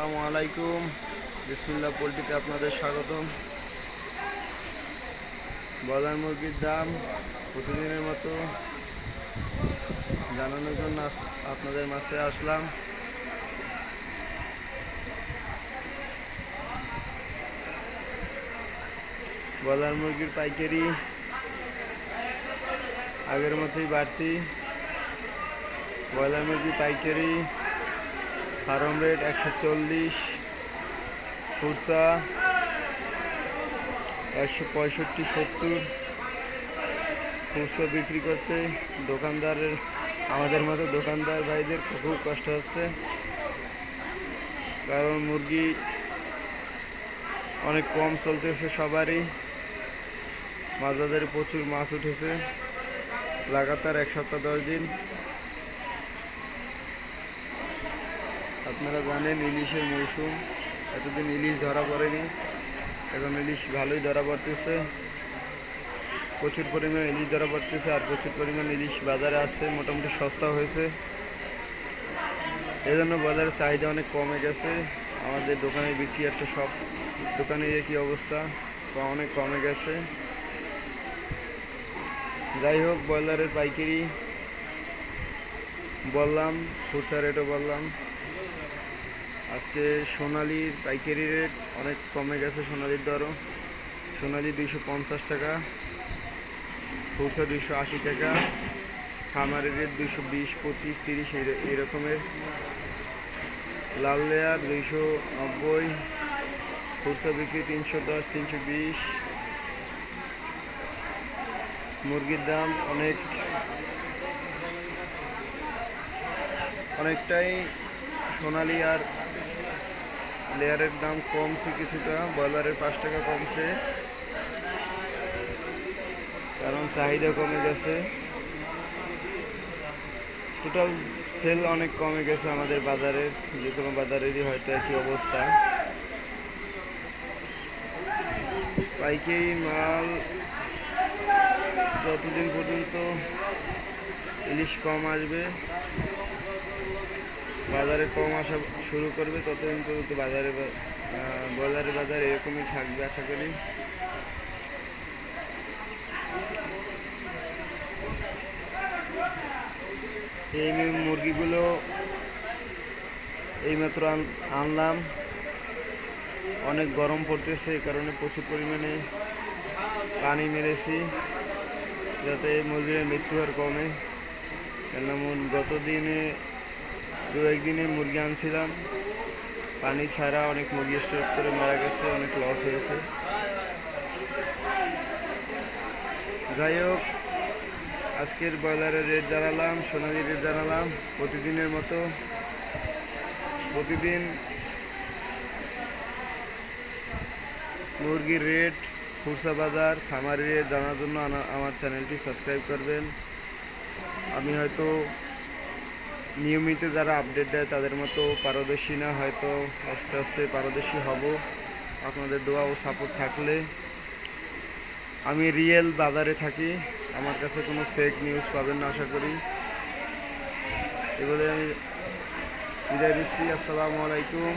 আসসালামু আলাইকুম। বিসমিল্লা পোলট্রিতে আপনাদের স্বাগতম। ব্রয়লার মুরগির দাম প্রতিদিনের মতো জানানোর জন্য আপনাদের মাঝে আসলাম। ব্রয়লার মুরগির পাইকারি আগের মতোই বাড়তি। ব্রয়লার মুরগি পাইকারি ফার্ম রেট একশো চল্লিশ, খুরসা একশো পঁয়ষট্টি, সত্তর। খুচরো বিক্রি করতে দোকানদারের, আমাদের মতো দোকানদার ভাইদের খুব কষ্ট হচ্ছে। কারণ মুরগি অনেক কম চলতেছে সবারই। মাছ বাজারে প্রচুর মাছ উঠেছে। লাগাতার এক সপ্তাহ দশ দিন। আপনারা জানেন ইলিশের মৌসুম। এতদিন ইলিশ ধরা পড়েনি। এখন ইলিশ ভালোই ধরা পড়তেছে। প্রচুর পরিমাণ ইলিশ ধরা পড়তেছে আর প্রচুর পরিমাণ ইলিশ বাজারে আসছে মোটামুটি সস্তা হয়েছে। এই জন্য বাজারের চাহিদা অনেক কমে গেছে। আমাদের দোকানে বিক্রি একটা সব দোকানের একই অবস্থা অনেক কমে গেছে। যাই হোক, ব্রয়লারের পাইকারি বললাম, খুচরা রেটও বললাম। আজকে সোনালির পাইকারি রেট অনেক কমে গেছে সোনালির দরও। সোনালি দুইশো পঞ্চাশ টাকা, খুচরা দুইশো আশি টাকা, খামারের রেট দুইশো বিশ, পঁচিশ, তিরিশ এই- রকমের। লাল লেয়ার দুইশো নব্বই, খুচরা বিক্রি তিনশো দশ, তিনশো বিশ। মুরগির দাম অনেক, অনেকটাই সোনালি আর লেয়ারের দাম কমছে কিছুটা, ব্রয়লারের পাঁচ টাকা কমছে। কারণ চাহিদা কমে গেছে। টোটাল সেল অনেক কমে গেছে আমাদের বাজারের, যে কোনো বাজারেরই হয়তো একই অবস্থা। পাইকারি মাল যতদিন পর্যন্ত ইলিশ কম আসবে বাজারে কম আসা শুরু করবে ততদিন পর্যন্ত বাজারে বা- আহ, ব্রয়লারের বাজার এরকমই থাকবে আশা করি। এই মুরগিগুলো এইমাত্র আন- আনলাম। অনেক গরম পড়তেছে এই কারণে প্রচুর পরিমাণে পানি মেরেছি যাতে মুরগির মৃত্যু হার কমে। কেননা মুর- গত দিনে দু একদিনে মুরগি আনছিলাম। পানি ছাড়া অনেক মুরগি স্টোর করে মারা গেছে, অনেক লস হয়েছে। যাই হোক, আজকের ব্রয়লারের রেট জানালাম সোনালি রেট জানালাম, প্রতিদিনের মতো। প্রতিদিন মুরগির রেট খুরসা বাজার খামারি রেট জানার জন্য আমার চ্যানেলটি সাবস্ক্রাইব করবেন। আমি হয়তো নিয়মিত যারা আপডেট দেয়, তাদের মতো পারদর্শী না হয়তো আস্তে আস্তে পারদর্শী হব। আপনাদের দোয়া ও সাপোর্ট থাকলে। আমি রিয়েল বাজারে থাকি। আমার কাছে কোনো ফেক নিউজ পাবেন না, আশা করি। এবারে আমি বিদায় দিচ্ছি আসসালামু আলাইকুম।